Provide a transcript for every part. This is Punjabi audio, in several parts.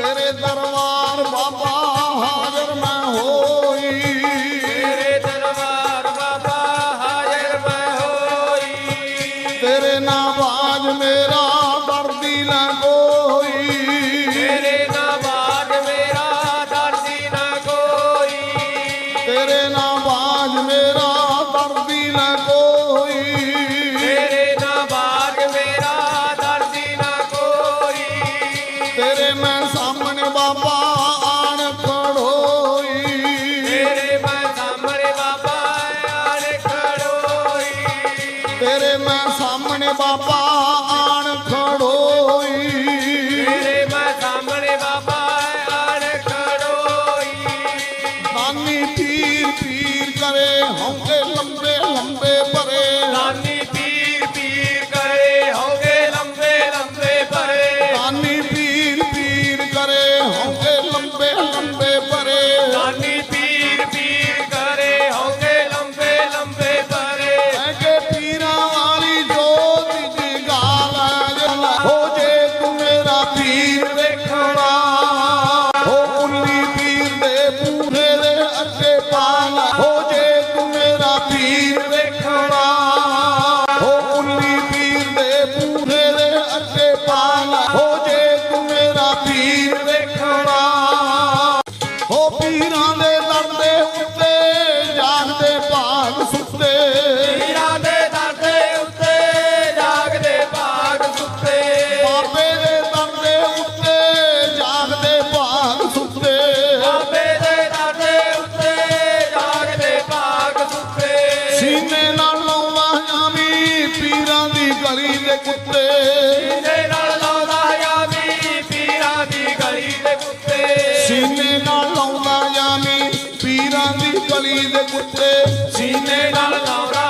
तेरे दरबार बाबा ਦੇ ਲੰਦੇ ਉੱਤੇ ਜਾਗਦੇ ਅਲੀ ਦੇ ਪੁੱਤੇ ਸੀਨੇ ਨਾਲ ਲਾਉਂਦਾ।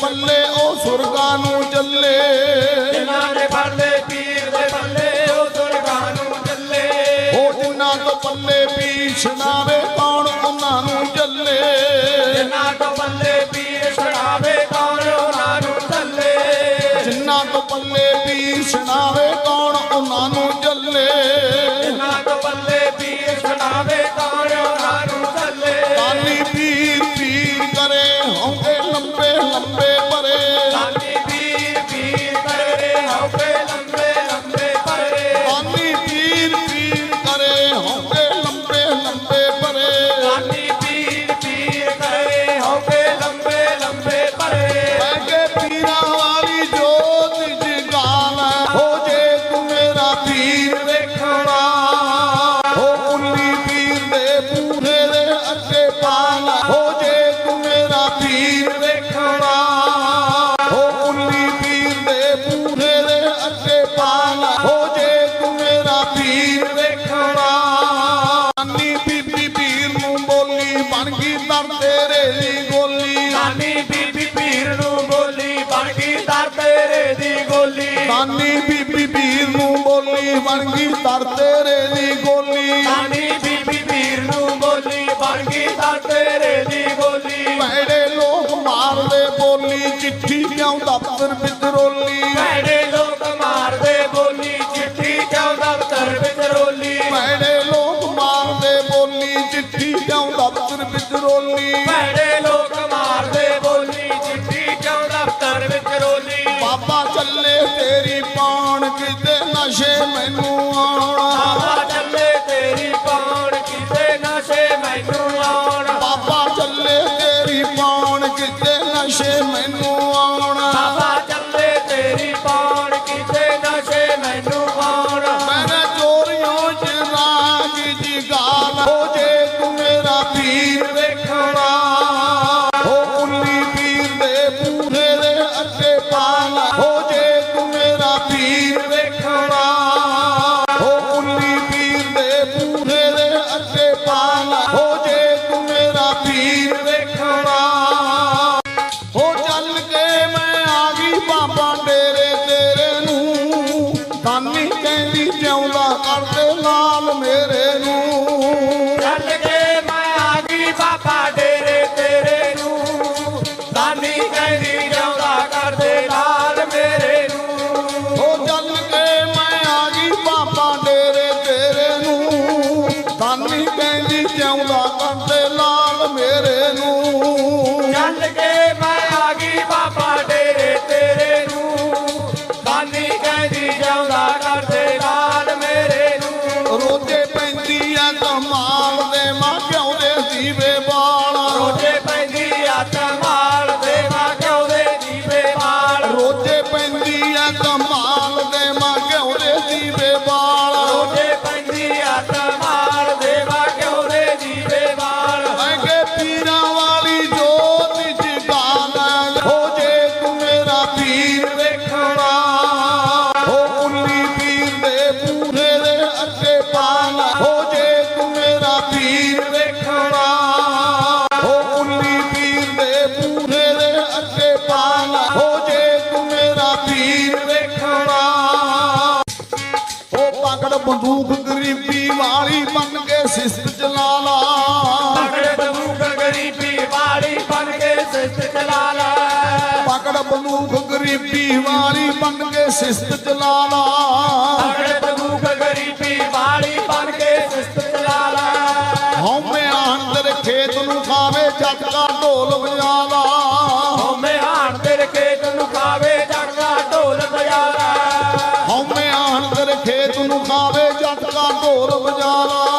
ਪੱਲੇ ਉਹ ਸੁਰਗਾਂ ਨੂੰ ਚੱਲੇ। ਜਿਨ੍ਹਾਂ ਦੇ ਪੱਲੇ ਪੀਰ ਦੇ ਪੱਲੇ ਉਹ ਸੁਰਗਾਂ ਨੂੰ ਚੱਲੇ। ਉਹ ਜਿਨ੍ਹਾਂ ਤੋਂ ਪੱਲੇ ਪੀਰ ਸੁਣਾਵੇ ਕੌਣ ਉਹਨਾਂ ਨੂੰ ਚੱਲੇ? ਜਿਨ੍ਹਾਂ ਤੋਂ ਪੱਲੇ ਪੀਰ ਸੁਣਾਵੇ ਕੌਣ ਉਹਨਾਂ ਨੂੰ ਚੱਲੇ? ਜਿਨ੍ਹਾਂ ਤੋਂ ਪੱਲੇ ਨਾਨੀ ਬੀਬੀ ਪੀਰ ਨੂੰ ਬੋਲੀ ਬਣ ਗਈ ਦਰ ਤੇਰੇ ਦੀ ਗੋਲੀ ਨਾਨੀ ਬੀਬੀ ਪੀਰ ਨੂੰ ਬੋਲੀ ਬਣ ਗਈ ਦਰ ਤੇਰੇ ਦੀ ਗੋਲੀ ਭੈੜੇ ਲੋਕ ਮਾਰਦੇ ਬੋਲੀ ਚਿੱਠੀ ਕਿਉਂ ਦਫ਼ਤਰ ਵਿਦਰੋਲੀ que tem na gema e no ਕਰਦੇ ਲਾਲ ਮੇਰੇ ਨੂੰ। ਚੱਲ ਕੇ ਮੈਂ ਆ ਗਈ ਬਾਬਾ ਡੇਰੇ ਤੇਰੇ ਨੂੰ। ਦਾਨੀ ਕਹਿੰਦੀ ਜਾਉਂਦਾ ਕਰਦੇ ਲਾਲ ਮੇਰੇ ਨੂੰ। ਹੋ ਚੱਲ ਕੇ ਮੈਂ ਆ ਗਈ ਬਾਬਾ ਡੇਰੇ ਤੇਰੇ ਨੂੰ। ਕਾਨੀ ਕਹਿੰਦੀ ਜਿਉਂਦਾ ਕਰਦੇ ਲਾਲ ਮੇਰੇ ਨੂੰ। ਚੱਲ ਕੇ ਨੂੰ ਪੈਂਦੀ ਆ ਕਮਾਲ ਦੇ ਮਾਂ ਕਿਉਂ ਦੇ ਦੀਵੇ ਦਬੂਕ ਗਰੀਬੀ ਵਾਲੀ ਬਣ ਕੇ ਸਿਸਤ ਜਲਾਲਾ। ਪਕੜ ਗਰੀਬੀ ਪਕੜ ਬਨੂਖ ਗਰੀਬੀ ਵਾਲੀ ਬਣ ਕੇ ਸਿਸਤ ਜਲਾਲਾ। ਪਕੜ ਗਰੀਬੀ ਬਣ ਕੇ ਆਣ ਤੇਰੇ ਖੇਤ ਨੂੰ ਖਾਵੇ ਜੱਟ ਦਾ ਤੇਰੇ ਖੇਤ ਨੂੰ ઢોર બજારા